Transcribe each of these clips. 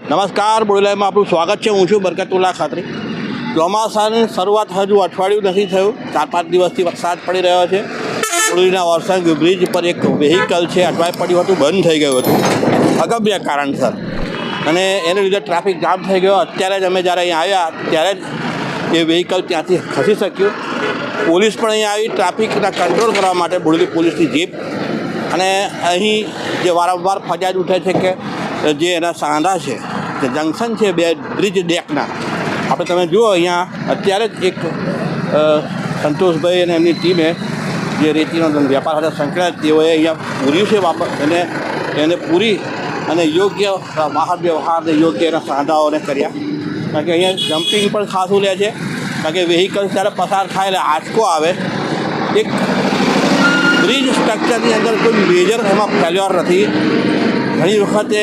નમસ્કાર બોડીલાઈમાં આપણું સ્વાગત છે. હું છું બરકતુલ્લા ખાતરી. ચોમાસાની શરૂઆત હજુ અઠવાડિયું નથી થયું. ચાર પાંચ દિવસથી વરસાદ પડી રહ્યો છે. બોડીના વરસાદ બ્રિજ પર એક વેહિકલ છે. અટવાઈ પડ્યું હતું, બંધ થઈ ગયું હતું. અગમ્ય કારણસર. અને એને લીધે ટ્રાફિક જામ થઈ ગયો. અત્યારે જ અમે જ્યારે અહીંયા આવ્યા, ત્યારે જ એ વેહિકલ ત્યાંથી ખસી શક્યું. પોલીસ પણ અહીંયા આવી. ટ્રાફિકના કંટ્રોલ કરવા માટે બોડેલી પોલીસની જીપ અને અહીં જે વારંવાર ફરિયાદ ઉઠે છે કે જે એના સાંધા છે, જે જંકશન છે બે બ્રિજ ડેકના. આપણે તમે જુઓ અહીંયા, અત્યારે જ એક સંતોષભાઈ અને એમની ટીમે જે રેતીનો વેપાર સાથે સંકળાયેલ, તેઓએ અહીંયા પૂર્યું છે વાપર, એને એને પૂરી અને યોગ્ય વાહન વ્યવહારને યોગ્ય એના સાંધાઓને કર્યા. કારણ કે અહીંયા જમ્પિંગ પણ ખાસું લે છે. કારણ કે વેહિકલ્સ જ્યારે પસાર થાય એટલે આંચકો આવે. એક બ્રિજ સ્ટ્રક્ચરની અંદર કોઈ મેજર એમાં ફેલ્યોર નથી. ઘણી વખતે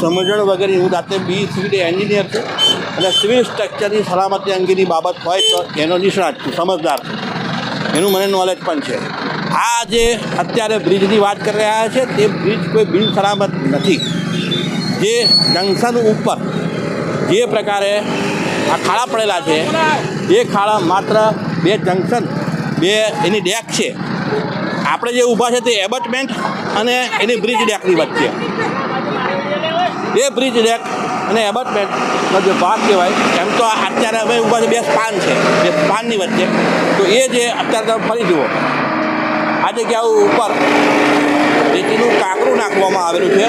સમજણ વગેરે હું જાતે બી સિવિલ એન્જિનિયર છું. અને સિવિલ સ્ટ્રક્ચરની સલામતી અંગેની બાબત હોય તો એનો નિષ્ણાત છું, સમજદાર છું. એનું મને નોલેજ પણ છે. આ જે અત્યારે બ્રિજની વાત કરી રહ્યા છે, તે બ્રિજ કોઈ બિન સલામત નથી. જે જંકશન ઉપર જે પ્રકારે આ ખાડા પડેલા છે, એ ખાડા માત્ર બે જંકશન, બે એની ડેક છે. આપણે જે ઊભા છે તે એબટમેન્ટ અને એની બ્રિજ ડેકની વચ્ચે. એ બ્રિજ ડેક અને એબટમેન્ટનો જે ભાગ કહેવાય, એમ તો અત્યારે અમે ઊભા છે, બે સ્પાન છે, બે સ્પાનની વચ્ચે. તો એ જે અત્યારે તમે ફરી જુઓ. આ જગ્યાઓ ઉપર રેતીનું કાંકરું નાખવામાં આવેલું છે.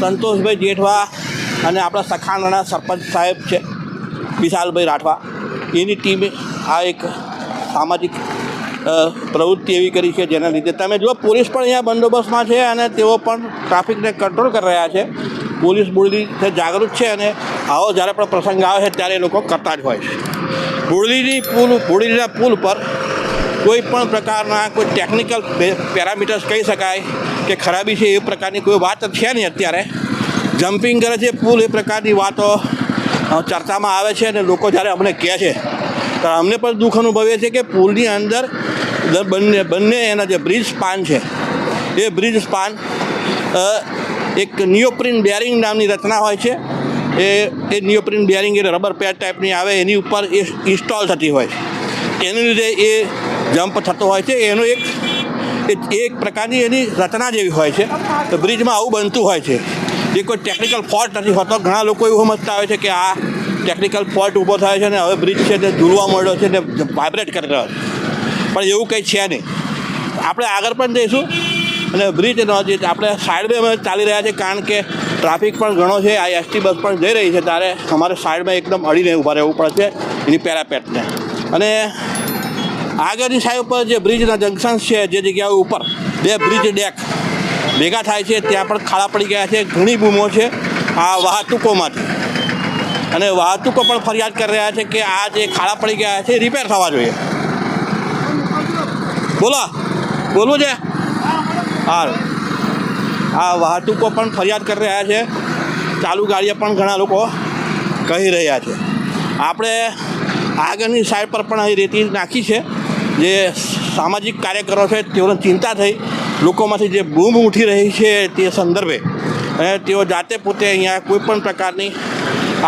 સંતોષભાઈ જેઠવા અને આપણા સખાણાના સરપંચ સાહેબ છે, વિશાલભાઈ રાઠવા. એની ટીમે આ એક સામાજિક પ્રવૃત્તિ એવી કરી છે જેના લીધે. તમે જુઓ, પોલીસ પણ અહીંયા બંદોબસ્તમાં છે અને તેઓ પણ ટ્રાફિકને કંટ્રોલ કરી રહ્યા છે. પોલીસ બોરડી જાગૃત છે અને આવો જ્યારે પણ પ્રસંગ આવે છે ત્યારે એ લોકો કરતા જ હોય છે. બોરડીની પુલ બોરડીના પુલ પર કોઈ પણ પ્રકારના કોઈ ટેકનિકલ પેરામીટર્સ કહી શકાય કે ખરાબી છે એ પ્રકારની કોઈ વાત છે નહીં અત્યારે. જમ્પિંગ કરે છે પુલ એ પ્રકારની વાતો ચર્ચામાં આવે છે અને લોકો જ્યારે અમને કહે છે, તો અમને પણ દુઃખ અનુભવીએ છીએ કે પુલની અંદર બંને બંને એના જે બ્રિજ સ્પાન છે, એ બ્રિજ સ્પાન એક નિયોપ્રિન બેરિંગ નામની રચના હોય છે. એ એ નિયોપ્રિન બેરિંગ એટલે રબર પેડ ટાઈપની આવે, એની ઉપર એ ઇન્સ્ટોલ થતી હોય છે. એને લીધે એ જમ્પ થતો હોય છે. એનો એક એક પ્રકારની એની રચના જેવી હોય છે. તો બ્રિજમાં આવું બનતું હોય છે. એ કોઈ ટેકનિકલ ફોલ્ટ નથી હોતો. ઘણા લોકો એવું સમજતા હોય છે કે આ ટેકનિકલ ફોલ્ટ ઊભો થાય છે ને હવે બ્રિજ છે તે ઝૂલવા મળ્યો છે ને વાઇબ્રેટ કરી રહ્યો છે. પણ એવું કંઈ છે નહીં. આપણે આગળ પણ જઈશું. અને બ્રિજ નથી આપણે સાઈડમાં અમે ચાલી રહ્યા છે, કારણ કે ટ્રાફિક પણ ઘણો છે, આ એસટી બસ પણ જઈ રહી છે, ત્યારે અમારે સાઈડમાં એકદમ અડીને ઊભા રહેવું પડે છે એની પેરાપેટને અને આગળની સાઈડ ઉપર જે બ્રિજના જંકશન છે, જે જગ્યાઓ ઉપર બે બ્રિજ ડેક ભેગા થાય છે, ત્યાં પણ ખાડા પડી ગયા છે, ઘણી બૂમો છે, આ વાહતુકોમાંથી. અને વાહતુકો પણ ફરિયાદ કરી રહ્યા છે કે આ જે ખાડા પડી ગયા છે રિપેર થવા જોઈએ. બોલો, બોલવું છે? હા આ વાહતુકો પણ ફરિયાદ કરી રહ્યા છે. ચાલુ ગાડીએ પણ ઘણા લોકો કહી રહ્યા છે. આપણે આગળની સાઈડ પર પણ અહીં રેતી નાખી છે. જે સામાજિક કાર્યકરો છે, તેઓને ચિંતા થઈ. લોકોમાંથી જે બૂમ ઉઠી રહી છે તે સંદર્ભે. અને તેઓ જાતે પોતે અહીંયા કોઈ પણ પ્રકારની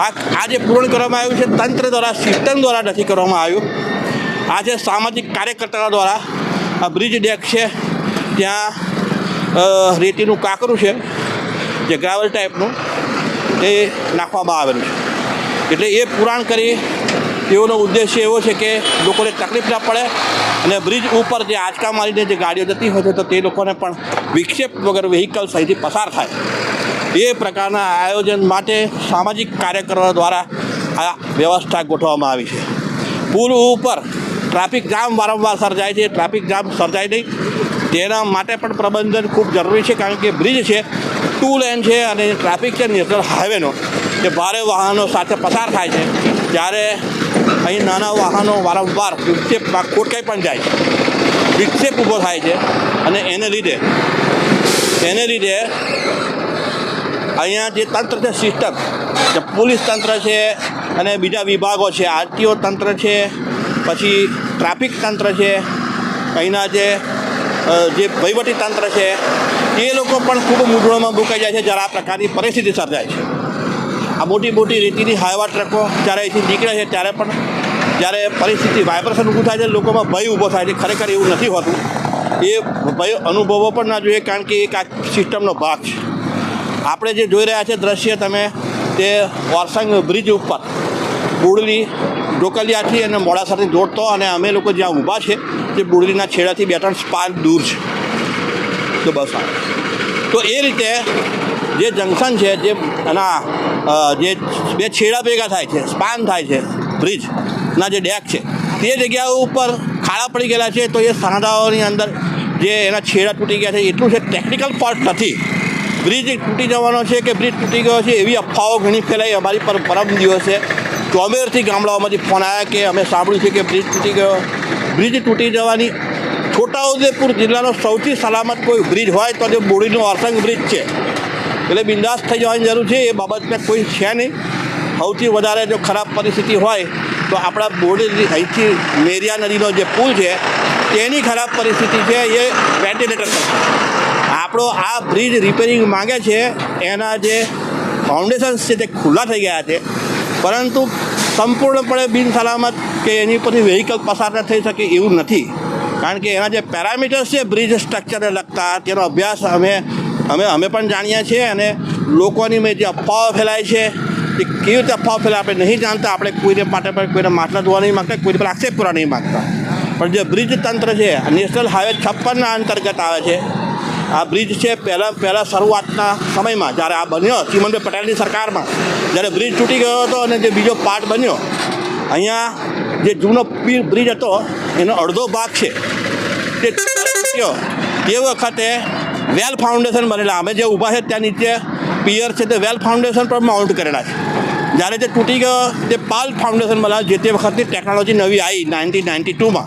આ આ જે પૂર્ણ કરવામાં આવ્યું છે, તંત્ર દ્વારા સિસ્ટમ દ્વારા નથી કરવામાં આવ્યું. આ જે સામાજિક કાર્યકર્તાઓ દ્વારા આ બ્રિજ ડેક છે, ત્યાં રેતીનું કાંકરું છે, જે ગ્રાવલ ટાઈપનું એ નાખવામાં આવેલું છે. એટલે એ પુરાણ કરી તેઓનો ઉદ્દેશ્ય એવો છે કે લોકોને તકલીફ ના પડે અને બ્રિજ ઉપર જે આંચકા મારીને જે ગાડીઓ જતી હોય છે, તો તે લોકોને પણ વિક્ષેપ વગર વ્હીકલ સહીથી પસાર થાય. એ પ્રકારના આયોજન માટે સામાજિક કાર્યકરો દ્વારા આ વ્યવસ્થા ગોઠવવામાં આવી છે. પુલ ઉપર ટ્રાફિક જામ વારંવાર સર્જાય છે, ટ્રાફિક જામ સર્જાય નહીં. તેના માટે પણ પ્રબંધન ખૂબ જરૂરી છે, કારણ કે બ્રિજ છે, ટુ લેન છે અને ટ્રાફિક છે નેશનલ હાઈવેનો જે ભારે વાહનો સાથે પસાર થાય છે. ત્યારે અહીં નાના વાહનો વારંવાર વિક્ષેપમાં ખોટકાઈ પણ જાય છે. વિક્ષેપ ઊભો થાય છે અને એને લીધે એને લીધે અહીંયા જે તંત્ર છે, સિસ્ટમ જે પોલીસ તંત્ર છે અને બીજા વિભાગો છે, આરટીઓ તંત્ર છે, પછી ટ્રાફિક તંત્ર છે, અહીંના જે જે વહીવટી તંત્ર છે, એ લોકો પણ ખૂબ મૂંઝવણમાં મુકાઈ જાય છે જ્યારે આ પ્રકારની પરિસ્થિતિ સર્જાય છે. આ મોટી મોટી રેતીની હાઈવા ટ્રકો જ્યારે અહીંથી નીકળે છે ત્યારે પણ જ્યારે પરિસ્થિતિ વાઇબ્રેશન ઊભું થાય છે, લોકોમાં ભય ઊભો થાય છે. ખરેખર એવું નથી હોતું. એ ભય અનુભવો પણ ના જોઈએ કારણ કે એક આ સિસ્ટમનો ભાગ છે. આપણે જે જોઈ રહ્યા છે દ્રશ્ય તમે, તે વારસંગ બ્રિજ ઉપર બુડલી ઢોકલિયાથી અને મોડાસાથી જોડતો અને અમે લોકો જ્યાં ઊભા છે તે બુરદીના છેડાથી બે ત્રણ સ્પાર્ક દૂર છે. તો બસ તો એ રીતે જે જંકશન છે, જે એના જે બે છેડા ભેગા થાય છે, સ્પાન થાય છે બ્રિજના જે ડેક છે, તે જગ્યા ઉપર ખાડા પડી ગયેલા છે, તો એ સાંધાઓની અંદર જે એના છેડા તૂટી ગયા છે, એટલું છે ટેકનિકલ ફોલ્ટ નથી. બ્રિજ તૂટી જવાનો છે કે બ્રિજ તૂટી ગયો છે, એવી અફવાઓ ઘણી ફેલાઈ, અમારી પર પરમ દિવસે ચોમેરથી ગામડાઓમાંથી ફોન આવ્યા કે અમે સાંભળ્યું છે કે બ્રિજ તૂટી ગયો. બ્રિજ તૂટી જવાની. છોટાઉદેપુર જિલ્લાનો સૌથી સલામત કોઈ બ્રિજ હોય તો તે બોડીનો અરસંગ બ્રિજ છે. એટલે બિંદાસ થઈ જવાની જરૂર છે. એ બાબતને કોઈ છે નહીં. સૌથી વધારે જો ખરાબ પરિસ્થિતિ હોય તો આપણા બોડી અહીંથી મેરિયા નદીનો જે પુલ છે, તેની ખરાબ પરિસ્થિતિ છે, એ વેન્ટિલેટર આપણો આ બ્રિજ રિપેરિંગ માંગે છે એના જે ફાઉન્ડેશન્સ છે તે ખુલ્લા થઈ ગયા છે. પરંતુ સંપૂર્ણપણે બિન સલામત કે એની પરથી વેહિકલ પસાર ન થઈ શકે એવું નથી. કારણ કે એના જે પેરામીટર્સ છે બ્રિજ સ્ટ્રક્ચરને લગતા, તેનો અભ્યાસ અમે અમે અમે પણ જાણીએ છીએ અને લોકોની મેં જે અફવાઓ ફેલાય છે, એ કેવી રીતે અફવાઓ ફેલાય આપણે નહીં જાણતા. આપણે કોઈને માટે પણ કોઈને માટલા ધોવા નહીં માગતા, કોઈને પર આક્ષેપ કરવા નહીં માગતા. પણ જે બ્રિજ તંત્ર છે નેશનલ હાઈવે છપ્પનના અંતર્ગત આવે છે આ બ્રિજ છે પહેલાં પહેલાં શરૂઆતના સમયમાં જ્યારે આ બન્યો ચીમનભાઈ પટેલની સરકારમાં. જ્યારે બ્રિજ તૂટી ગયો હતો અને જે બીજો પાર્ટ બન્યો, અહીંયા જે જૂનો બ્રિજ હતો, એનો અડધો ભાગ છે. તે તે વખતે વેલ ફાઉન્ડેશન બનેલા. અમે જે ઊભા છે ત્યાં નીચે પિયર છે તે વેલ ફાઉન્ડેશન પર માઉન્ટ કરેલા છે. જ્યારે તે તૂટી ગયો, તે પાલ ફાઉન્ડેશન બનાવ્યા, જે તે વખતની ટેકનોલોજી નવી આવી નાઇન્ટીન નાઇન્ટી ટુમાં.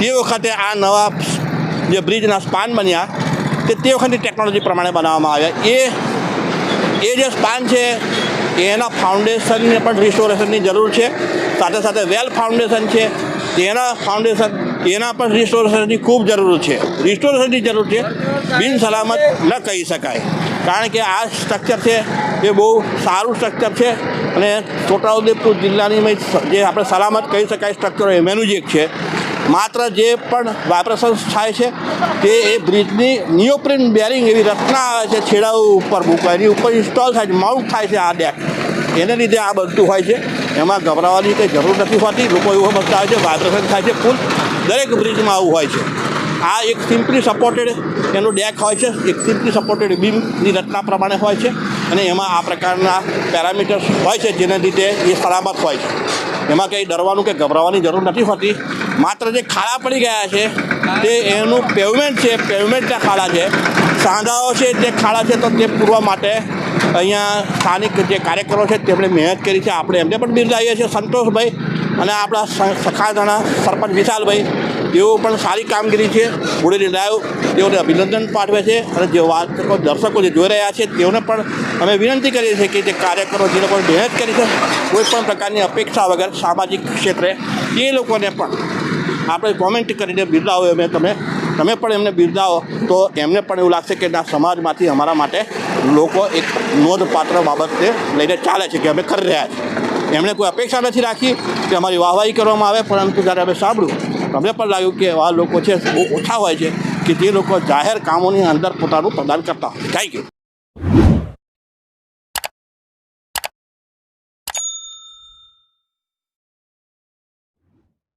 તે વખતે આ નવા જે બ્રિજના સ્પાન બન્યા તે તે વખતની ટેકનોલોજી પ્રમાણે બનાવવામાં આવ્યા. એ એ જે સ્પાન છે, એના ફાઉન્ડેશનને પણ રિસ્ટોરેશનની જરૂર છે. સાથે સાથે વેલ ફાઉન્ડેશન છે, તેના ફાઉન્ડેશન એના પણ રિસ્ટોરેશનની ખૂબ જરૂર છે. રિસ્ટોરેશનની જરૂર છે, બિન સલામત ન કહી શકાય. કારણ કે આ સ્ટ્રક્ચર છે, એ બહુ સારું સ્ટ્રક્ચર છે અને છોટાઉદેપુર જિલ્લાની જે આપણે સલામત કહી શકાય સ્ટ્રક્ચરો એમાંનું જ એક છે. માત્ર જે પણ વાઇબ્રેશન્સ થાય છે, તે એ બ્રિજની નિયોપ્રિન બેરિંગ એવી રચના આવે છે, છેડાઓ ઉપર મૂકવા. એની ઉપર ઇન્સ્ટોલ થાય છે માઉન્ટ થાય છે આ ડેક એને લીધે આ બનતું હોય છે. એમાં ગભરાવાની કંઈ જરૂર નથી હોતી. લોકો એવું બનતા હોય છે વાઇબ્રેશન થાય છે ફૂલ દરેક બ્રિજમાં આવું હોય છે. આ એક સિમ્પલી સપોર્ટેડ એનો ડેક હોય છે. એક સિમ્પલી સપોર્ટેડ બીમની રચના પ્રમાણે હોય છે. અને એમાં આ પ્રકારના પેરામીટર્સ હોય છે, જેને લીધે એ સલામત હોય છે. એમાં કંઈ ડરવાનું કે ગભરાવાની જરૂર નથી હોતી. માત્ર જે ખાડા પડી ગયા છે, તે એનું પેવમેન્ટ છે પેવમેન્ટના ખાડા છે. સાંધાઓ છે તે ખાડા છે, તો તે પૂરવા માટે અહીંયા સ્થાનિક જે કાર્યકરો છે, તેમણે મહેનત કરી છે. આપણે એમને પણ બિરદાવીએ છીએ, સંતોષભાઈ અને આપણા સખાધાણા સરપંચ વિશાલભાઈ તેઓ પણ સારી કામગીરી છે બોડેલી લાઈવ તેઓને અભિનંદન પાઠવે છે અને જે વાચકો, દર્શકો જે જોઈ રહ્યા છે, તેઓને પણ અમે વિનંતી કરીએ છીએ કે જે કાર્યકરો, જે લોકોએ મહેનત કરી છે, કોઈ પણ પ્રકારની અપેક્ષા વગર સામાજિક ક્ષેત્રે તે લોકોને પણ આપણે કોમેન્ટ કરીને બિરદાવો એમને તમે. તમે પણ એમને બિરદાવો. તો એમને પણ એવું લાગશે કે ના, સમાજમાંથી અમારા માટે લોકો એક નોંધપાત્ર બાબતને લઈને ચાલે છે કે અમે કરી રહ્યા છીએ. એમણે કોઈ અપેક્ષા નથી રાખી કે અમારી વાહવાહી કરવામાં આવે, પરંતુ જ્યારે અમે સાંભળ્યું, અમને પણ લાગ્યું કે આવા લોકો છે બહુ ઓછા હોય છે કે જે લોકો જાહેર કામોની અંદર પોતાનું પ્રદાન કરતા હોય. Thank you